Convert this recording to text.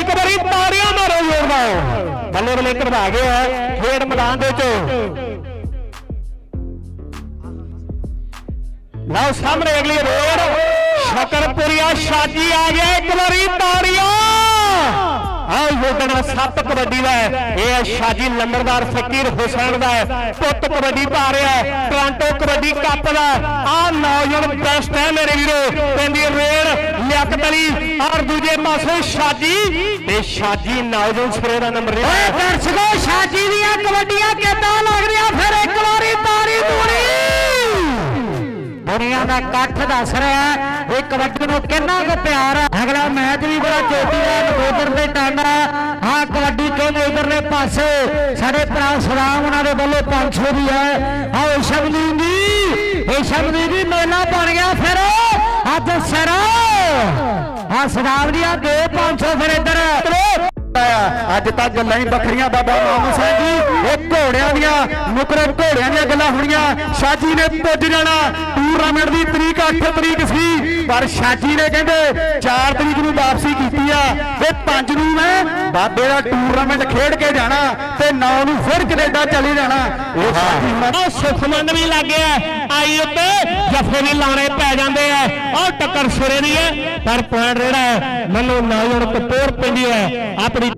ਇੱਕ ਵਾਰੀ ਤਾੜੀਆਂ ਮਾਰੋ ਜ਼ੋਰਦਾਰ ਬੱਲੇ ਬੱਲੇ ਕਰਵਾ ਗਿਆ ਖੇਡ ਮੈਦਾਨ ਦੇ ਵਿੱਚ। ਲਓ ਸਾਹਮਣੇ ਅਗਲੀ ਰੋਡ, ਸ਼ਕਰਪੁਰੀਆ ਸ਼ਾਜੀ ਆ ਗਿਆ, ਇੱਕ ਵਾਰੀ ਤਾੜੀਆਂ ਯੋਧਨ ਸੱਤ ਕਬੱਡੀ ਦਾ ਹੈ। ਇਹ ਹੈ ਸ਼ਾਜੀ ਲੰਬਰਦਾਰ ਫਕੀਰ ਹੁਸੈਨ ਦਾ ਹੈ। ਪੁੱਤ ਕਬੱਡੀ ਪਾ ਰਿਹਾ ਹੈ। ਟੋਰਾਂਟੋ ਕਬੱਡੀ ਕੱਪ ਦਾ ਆ ਨੌਜਵਾਨ ਬੈਸਟ ਹੈ ਮੇਰੇ ਵੀਰੋ। ਪੈਂਦੀ ਰੇਡ ਲਿਆਕਤ ਅਲੀ ਔਰ ਦੂਜੇ ਪਾਸੇ ਸ਼ਾਜੀ ਤੇ ਸ਼ਾਜੀ ਨੌਜਵਾਨ ਸਿਰੇ ਦਾ ਨੰਬਰ ਰਿਹਾ ਓਏ ਦਰਸ਼ਕੋ ਸ਼ਾਜੀ ਦੀਆਂ ਕਬੱਡੀਆਂ ਕਿੱਦਾਂ ਲੱਗ ਰਹੀਆਂ? ਫਿਰ ਇੱਕ ਵਾਰੀ ਤਾਰੀ ਤੂੜੀ ਦੁਨੀਆ ਦਾ ਇਕੱਠ ਦੱਸ ਰਿਹਾ ਇਹ ਕਬੱਡੀ ਨੂੰ ਕਿੰਨਾ ਕੁ ਪਿਆਰ ਹੈ? ਅਗਲਾ ਮੈਚ ਵੀ ਬੜਾ ਚੋਟੀ ਦਾ ਨਕੋਦਰ ਦੇ ਟਾਂਡਾ ਹਾਂ, ਕਬੱਡੀ ਕਹਿੰਦੇ ਇਧਰਲੇ ਪਾਸੇ? ਸਾਡੇ ਭਰਾ ਸਲਾਮ ਉਹਨਾਂ ਦੇ ਵੱਲੋਂ 500 ਦੀ ਹੈ। ਆਓ ਸ਼ਬਦੀ ਜੀ ਇਹ ਸ਼ਬਦੀ ਜੀ ਮੇਲਾ ਬਣ ਗਿਆ ਫਿਰ। ਅੱਜ ਸਿਰ। ਹਾਂ ਸਦਾਮ ਦੀਆਂ ਦੇ 500 ਫਿਰ ਇੱਧਰ। ਅੱਜ ਤੱਕ ਗੱਲਾਂ ਹੀ ਵੱਖਰੀਆਂ ਬਾਬਾ ਮਾਮੂ ਸਿੰਘ ਜੀ। ਇਹ ਘੋੜਿਆਂ ਦੀਆਂ ਮੁਕਰਮ ਘੋੜਿਆਂ ਦੀਆਂ ਗੱਲਾਂ ਹੋਣੀਆਂ। ਸ਼ਾਜੀ ਨੇ ਪੁੱਜ ਜਾਣਾ। ਟੂਰਨਾਮੈਂਟ ਦੀ ਤਰੀਕ 8 ਤਰੀਕ ਸੀ ਪਰ ਸ਼ਾਜੀ ਨੇ ਕਹਿੰਦੇ 4 ਤਰੀਕ ਨੂੰ ਵਾਪਸੀ ਕੀਤੀ ਆ। ਤੇ 5 ਨੂੰ ਮੈਂ ਬਾਬੇ ਦਾ ਟੂਰਨਾਮੈਂਟ ਖੇਡ ਕੇ ਜਾਣਾ ਤੇ 9 ਨੂੰ ਫਿਰ ਕੈਨੇਡਾ ਚਲੇ ਜਾਣਾ। ਇਹ ਸ਼ਾਜੀ ਉਹ ਸੁਖਮਨ ਵੀ ਲੱਗ ਗਿਆ। ਆਈ ਉੱਤੇ ਜਫੇ ਵੀ ਲਾਉਣੇ ਪੈ ਜਾਂਦੇ ਆ। ਉਹ ਟੱਕਰ ਸਿਰੇ ਦੀ ਹੈ। ਪਰ ਪੁਆਇੰਟ ਜਿਹੜਾ ਹੈ, ਮੈਨੂੰ ਨਾਲੋਂ ਕਪੂਰ ਪੈਂਦੀ ਹੈ। ਆਪਣੀ